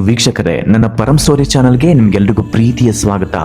ವೀಕ್ಷಕರೇ ನನ್ನ ಪರಂ ಸ್ಟೋರಿ ಚಾನಲ್ಗೆ ನಿಮ್ಗೆಲ್ರಿಗೂ ಪ್ರೀತಿಯ ಸ್ವಾಗತ.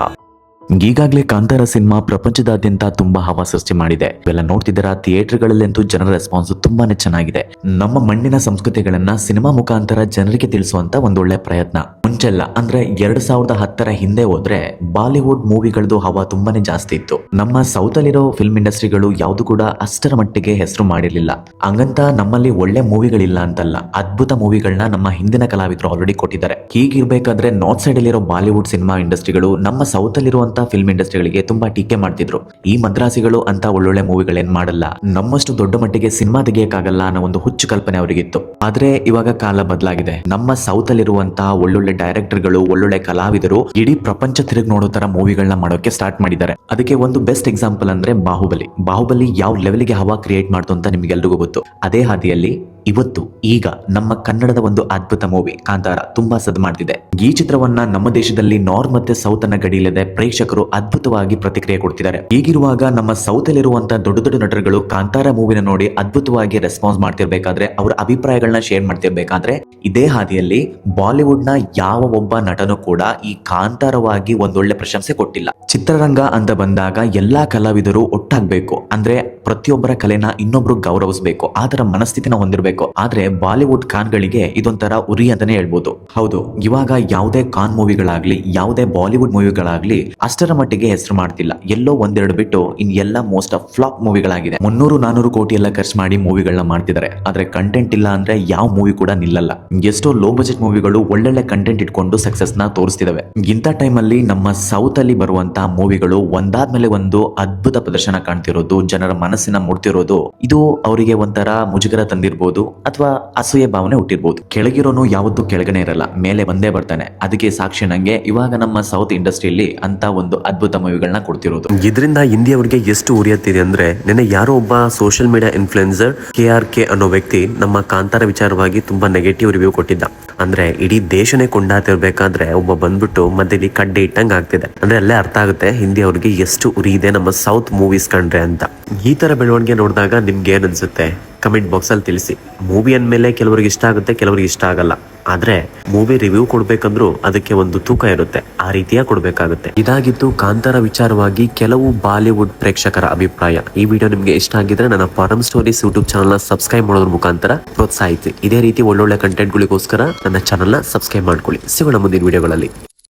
ಈಗಾಗಲೇ ಕಾಂತಾರ ಸಿನಿಮಾ ಪ್ರಪಂಚದಾದ್ಯಂತ ತುಂಬಾ ಹವಾ ಸೃಷ್ಟಿ ಮಾಡಿದೆ. ಇವೆಲ್ಲ ನೋಡ್ತಿದ್ದೀರಾ, ಥಿಯೇಟರ್ಗಳಲ್ಲಂತೂ ಜನರ ರೆಸ್ಪಾನ್ಸ್ ತುಂಬಾನೇ ಚೆನ್ನಾಗಿದೆ. ನಮ್ಮ ಮಣ್ಣಿನ ಸಂಸ್ಕೃತಿಗಳನ್ನ ಸಿನಿಮಾ ಮುಖಾಂತರ ಜನರಿಗೆ ತಿಳಿಸುವಂತ ಒಂದೊಳ್ಳೆ ಪ್ರಯತ್ನ. ಮುಂಚೆಲ್ಲ ಅಂದ್ರೆ ಎರಡ್ ಸಾವಿರದ ಹತ್ತರ ಹಿಂದೆ ಹೋದ್ರೆ ಬಾಲಿವುಡ್ ಮೂವಿಗಳದ್ದು ಹವಾ ತುಂಬಾನೇ ಜಾಸ್ತಿ ಇತ್ತು. ನಮ್ಮ ಸೌತ್ ಅಲ್ಲಿರೋ ಫಿಲ್ಮ್ ಇಂಡಸ್ಟ್ರಿಗಳು ಯಾವ್ದು ಕೂಡ ಅಷ್ಟರ ಮಟ್ಟಿಗೆ ಹೆಸರು ಮಾಡಿರಲಿಲ್ಲ. ಹಂಗಂತ ನಮ್ಮಲ್ಲಿ ಒಳ್ಳೆ ಮೂವಿಗಳಿಲ್ಲ ಅಂತಲ್ಲ, ಅದ್ಭುತ ಮೂವಿಗಳನ್ನ ನಮ್ಮ ಹಿಂದಿನ ಕಲಾವಿದರು ಆಲ್ರೆಡಿ ಕೊಟ್ಟಿದ್ದಾರೆ. ಹೀಗಿರ್ಬೇಕಾದ್ರೆ ನಾರ್ತ್ ಸೈಡ್ ಅಲ್ಲಿರೋ ಬಾಲಿವುಡ್ ಸಿನಿಮಾ ಇಂಡಸ್ಟ್ರಿಗಳು ನಮ್ಮ ಸೌತ್ ಅಲ್ಲಿರುವಂತ ಫಿಲ್ಮ್ ಇಂಡಸ್ಟ್ರಿಗಳಿಗೆ ತುಂಬಾ ಟೀಕೆ ಮಾಡ್ತಿದ್ರು. ಈ ಮದ್ರಾಸಿಗಳು ಅಂತ ಒಳ್ಳೊಳ್ಳೆ ಮೂವಿಗಳೇನ್ ಮಾಡಲ್ಲ. ನಮ್ಮಷ್ಟು ದೊಡ್ಡ ಮಟ್ಟಿಗೆ ಸಿನಿಮಾ ತೆಗಿಯಕ್ಕಾಗಲ್ಲ ಅನ್ನೋ ಒಂದು ಹುಚ್ಚು ಕಲ್ಪನೆ ಅವರಿಗಿತ್ತು. ಆದ್ರೆ ಇವಾಗ ಕಾಲ ಬದಲಾಗಿದೆ. ನಮ್ಮ ಸೌತ್ ಅಲ್ಲಿರುವಂತಹ ಒಳ್ಳೊಳ್ಳೆ ಡೈರೆಕ್ಟರ್ಗಳು ಒಳ್ಳೊಳ್ಳೆ ಕಲಾವಿದರು ಇಡೀ ಪ್ರಪಂಚ ತಿರುಗಿ ನೋಡೋ ತರ ಮೂವಿಗಳನ್ನ ಮಾಡೋಕೆ ಸ್ಟಾರ್ಟ್ ಮಾಡಿದ್ದಾರೆ. ಅದಕ್ಕೆ ಒಂದು ಬೆಸ್ಟ್ ಎಕ್ಸಾಂಪಲ್ ಅಂದ್ರೆ ಬಾಹುಬಲಿ. ಬಾಹುಬಲಿ ಯಾವ ಲೆವೆಲ್ಗೆ ಹವಾ ಕ್ರಿಯೇಟ್ ಮಾಡ್ತು ಅಂತ ನಿಮಗೆಲ್ರಿಗೂ ಗೊತ್ತು. ಅದೇ ಹಾದಿಯಲ್ಲಿ ಇವತ್ತು ಈಗ ನಮ್ಮ ಕನ್ನಡದ ಒಂದು ಅದ್ಭುತ ಮೂವಿ ಕಾಂತಾರ ತುಂಬಾ ಸದ್ ಮಾಡ್ತಿದೆ. ಈ ಚಿತ್ರವನ್ನ ನಮ್ಮ ದೇಶದಲ್ಲಿ ನಾರ್ತ್ ಮತ್ತೆ ಸೌತ್ ಅನ್ನ ಗಡಿಯಿಲ್ಲದೆ ಪ್ರೇಕ್ಷಕರು ಅದ್ಭುತವಾಗಿ ಪ್ರತಿಕ್ರಿಯೆ ಕೊಡ್ತಿದ್ದಾರೆ. ಹೀಗಿರುವಾಗ ನಮ್ಮ ಸೌತ್ ಅಲ್ಲಿರುವಂತಹ ದೊಡ್ಡ ದೊಡ್ಡ ನಟರುಗಳು ಕಾಂತಾರ ಮೂವಿನ ನೋಡಿ ಅದ್ಭುತವಾಗಿ ರೆಸ್ಪಾನ್ಸ್ ಮಾಡ್ತಿರ್ಬೇಕಾದ್ರೆ, ಅವರ ಅಭಿಪ್ರಾಯಗಳನ್ನ ಶೇರ್ ಮಾಡ್ತಿರ್ಬೇಕಾದ್ರೆ, ಇದೇ ಹಾದಿಯಲ್ಲಿ ಬಾಲಿವುಡ್ನ ಯಾವ ಒಬ್ಬ ನಟನು ಕೂಡ ಈ ಕಾಂತಾರವಾಗಿ ಒಂದೊಳ್ಳೆ ಪ್ರಶಂಸೆ ಕೊಟ್ಟಿಲ್ಲ. ಚಿತ್ರರಂಗ ಅಂತ ಬಂದಾಗ ಎಲ್ಲಾ ಕಲಾವಿದರು ಒಟ್ಟಾಗ್ಬೇಕು. ಅಂದ್ರೆ ಪ್ರತಿಯೊಬ್ಬರ ಕಲೆನ ಇನ್ನೊಬ್ರು ಗೌರವಿಸಬೇಕು. ಆ ತರ ಮನಸ್ಥಿತಿನ ಹೊಂದಿರಬೇಕು. ಆದ್ರೆ ಬಾಲಿವುಡ್ ಖಾನ್ಗಳಿಗೆ ಇದೊಂಥರ ಉರಿ ಅಂತಾನೆ ಹೇಳ್ಬೋದು. ಹೌದು, ಇವಾಗ ಯಾವುದೇ ಖಾನ್ ಮೂವಿಗಳಾಗ್ಲಿ, ಯಾವುದೇ ಬಾಲಿವುಡ್ ಮೂವಿಗಳಾಗ್ಲಿ ಅಷ್ಟರ ಮಟ್ಟಿಗೆ ಹೆಸರು ಮಾಡ್ತಿಲ್ಲ. ಎಲ್ಲೋ ಒಂದೆರಡು ಬಿಟ್ಟು ಇನ್ ಎಲ್ಲ ಮೋಸ್ಟ್ ಆಫ್ ಫ್ಲಾಪ್ ಮೂವಿಗಳಾಗಿದೆ ಮುನ್ನೂರು, ನಾನೂರು ಕೋಟಿ ಎಲ್ಲ ಖರ್ಚು ಮಾಡಿ ಮೂವಿಗಳನ್ನ ಮಾಡ್ತಿದ್ದಾರೆ ಆದ್ರೆ ಕಂಟೆಂಟ್ ಇಲ್ಲ ಅಂದ್ರೆ ಯಾವ ಮೂವಿ ಕೂಡ ನಿಲ್ಲಲ್ಲ. ಎಷ್ಟೋ ಲೋ ಬಜೆಟ್ ಮೂವಿಗಳು ಒಳ್ಳೊಳ್ಳೆ ಕಂಟೆಂಟ್ ಇಟ್ಕೊಂಡು ಸಕ್ಸಸ್ನ ತೋರಿಸ್ತಿದಾವೆ. ಇಂಥ ಟೈಮಲ್ಲಿ ನಮ್ಮ ಸೌತ್ ಅಲ್ಲಿ ಬರುವಂತಹ ಮೂವಿಗಳು ಒಂದಾದ್ಮೇಲೆ ಒಂದು ಅದ್ಭುತ ಪ್ರದರ್ಶನ ಕಾಣ್ತಿರೋದು, ಜನರ ಮನಸ್ಸಿನ ಮುಡ್ತಿರೋದು, ಇದು ಅವರಿಗೆ ಒಂಥರ ಮುಜುಗರ ತಂದಿರಬಹುದು ಅಥವಾ ಅಸೂಯೆ ಭಾವನೆ ಹುಟ್ಟಿರ್ಬೋದು. ಕೆಳಗಿರೋನು ಯಾವತ್ತೂ ಕೆಳಗನೆ ಇರಲ್ಲ, ಮೇಲೆ ಬಂದೇ ಬರ್ತಾನೆ. ಅದಕ್ಕೆ ಸಾಕ್ಷಿ ನಂಗೆ ಇವಾಗ ನಮ್ಮ ಸೌತ್ ಇಂಡಸ್ಟ್ರಿಯಲ್ಲಿ ಅಂತ ಒಂದು ಅದ್ಭುತ ಮೂವಿಗಳನ್ನ ಕೊಡ್ತಿರೋದು. ಇದರಿಂದ ಹಿಂದಿಯವರಿಗೆ ಎಷ್ಟು ಉರಿಯತ್ತಿದೆ ಅಂದ್ರೆ, ನಿನ್ನೆ ಯಾರೋ ಒಬ್ಬ social media influencer K R K ಅನ್ನೋ ವ್ಯಕ್ತಿ ನಮ್ಮ ಕಾಂತಾರ ವಿಚಾರವಾಗಿ ತುಂಬಾ ನೆಗೆಟಿವ್ ರಿವ್ಯೂ ಕೊಟ್ಟಿದ್ದ. ಅಂದ್ರೆ, ಇಡೀ ದೇಶನೇ ಕೊಂಡಾತಿರ್ಬೇಕಾದ್ರೆ ಒಬ್ಬ ಬಂದ್ಬಿಟ್ಟು ಮಧ್ಯದಲ್ಲಿ ಕಡ್ಡೆ ಇಟ್ಟಂಗ್ ಆಗ್ತಿದೆ. ಅಂದ್ರೆ ಅಲ್ಲೇ ಅರ್ಥ ಆಗುತ್ತೆ, ಹಿಂದಿ ಅವ್ರಿಗೆ ಎಷ್ಟು ಉರಿ ಇದೆ ನಮ್ಮ ಸೌತ್ ಮೂವೀಸ್ ಕಂಡ್ರೆ ಅಂತ. ಈ ತರ ಬೆಳವಣಿಗೆ ನೋಡಿದಾಗ ನಿಮ್ಗೆ ಏನ್ ಅನ್ಸುತ್ತೆ? ಕಮೆಂಟ್ ಬಾಕ್ಸ್ ಅಲ್ಲಿ ತಿಳಿಸಿ. ಮೂವಿ ಅಂದಮೇಲೆ ಕೆಲವರಿಗೆ ಇಷ್ಟ ಆಗುತ್ತೆ, ಕೆಲವರಿಗೆ ಇಷ್ಟ ಆಗಲ್ಲ. ಆದ್ರೆ ಮೂವಿ ರಿವ್ಯೂ ಕೊಡಬೇಕಂದ್ರೂ ಅದಕ್ಕೆ ಒಂದು ತೂಕ ಇರುತ್ತೆ. ಆ ರೀತಿಯ ಕೊಡಬೇಕಾಗುತ್ತೆ. ಇದಾಗಿತ್ತು ಕಾಂತಾರ ವಿಚಾರವಾಗಿ ಕೆಲವು ಬಾಲಿವುಡ್ ಪ್ರೇಕ್ಷಕರ ಅಭಿಪ್ರಾಯ. ಈ ವಿಡಿಯೋ ನಿಮ್ಗೆ ಇಷ್ಟ ಆಗಿದ್ರೆ ನನ್ನ farm stories YouTube channel subscribe ಮಾಡೋದ್ರ ಮುಖಾಂತರ ಪ್ರೋತ್ಸಾಹಿಸಿ. ಇದೇ ರೀತಿ ಒಳ್ಳೊಳ್ಳೆ ಕಂಟೆಂಟ್ಗಳಿಗೋಸ್ಕರ ನನ್ನ ಚಾನಲ್ನ ಸಬ್ಸ್ಕ್ರೈಬ್ ಮಾಡ್ಕೊಳ್ಳಿ. ಸಿಗೋಣ ಮುಂದಿನ ವಿಡಿಯೋಗಳಲ್ಲಿ